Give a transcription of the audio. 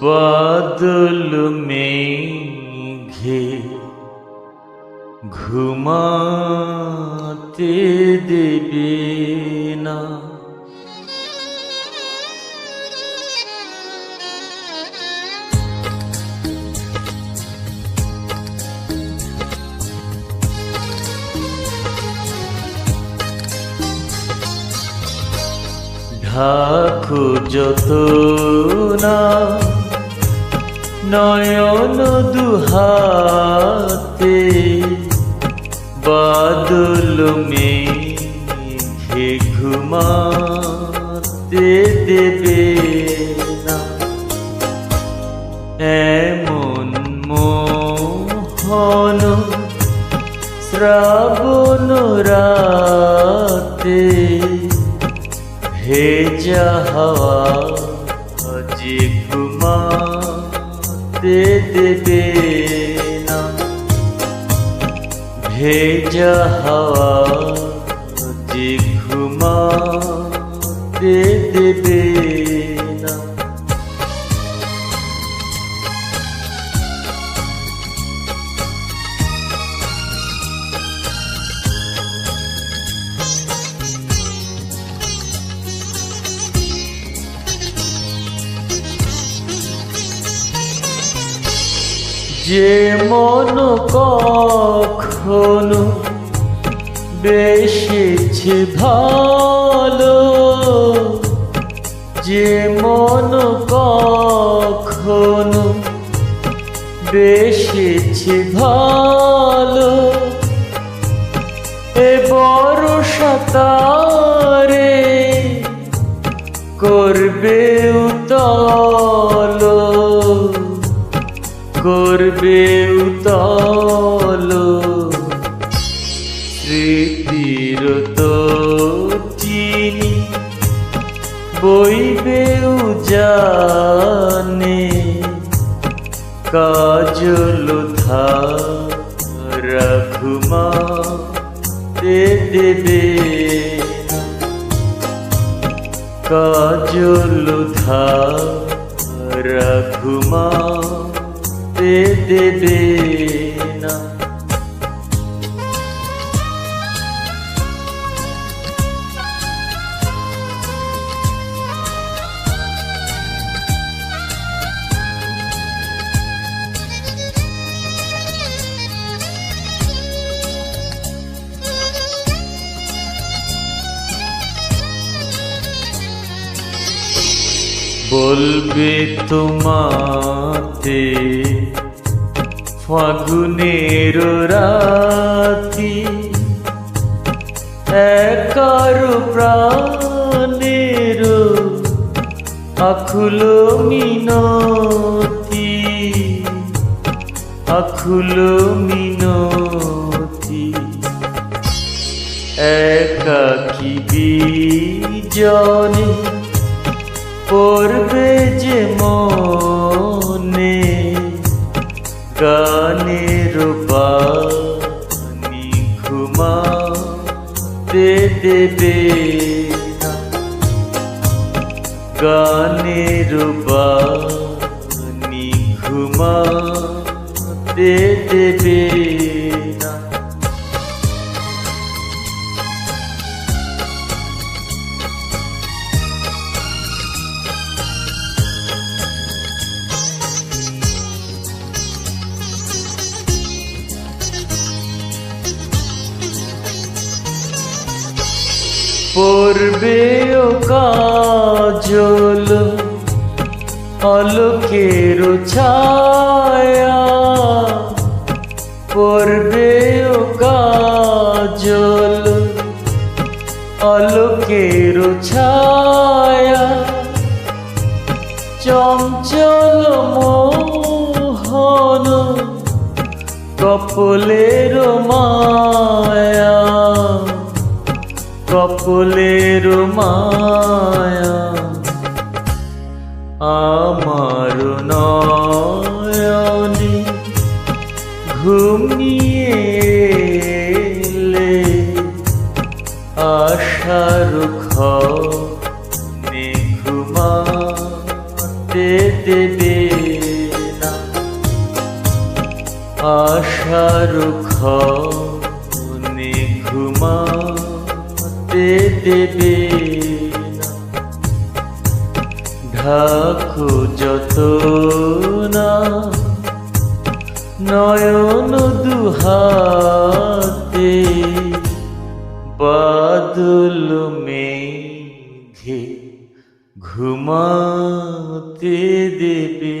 বাদল মেঘে ঘুমাতে দেবে না ঢাকু যত না নয়ন দুহাতে বাদল মেঘে ঘুমাতে দেবে না। এমন মোহন শ্রাবণ রাতে ভেজা হাওয়া যে ঘুমাতে দেবে না ভেজা হাওয়া যে ঘুমাতে দেবে না যে মন কখনো বেশেছে ভালো, যে মন কখনো বেশেছে ভালো, এ বড় সাতারে করবে উতল করবে উতল। স্মৃতির চিনি বইবে উজানে। কাজল রাখুমা দে দেবে কাজল রাখুমা দেবে না। বলবে তোমাতে ফাগুনের রাতি একার প্রাণের আখুল মিনতি আখুল মিনতি। একাকি বিজনে পড়বে যে মনে ঘুমাতে দেবে গানের বাণী ঘুমাতে দেবে। পড়বে ও কাজল আলোকের ছায়া। পড়বে ও কাজল আলোকের ছায়া। চঞ্চল মোহন কপলের মায়া। কপলের মায়া আমার নয়নে ঘুমিয়ে আশার ঘরে ঘুমাতে দেবে না। আশার খনে ঘুমাতে দেবে ঢাকো যত না নয়ন দুহাতে বাদল মেঘে ঘুমাতে দেবে।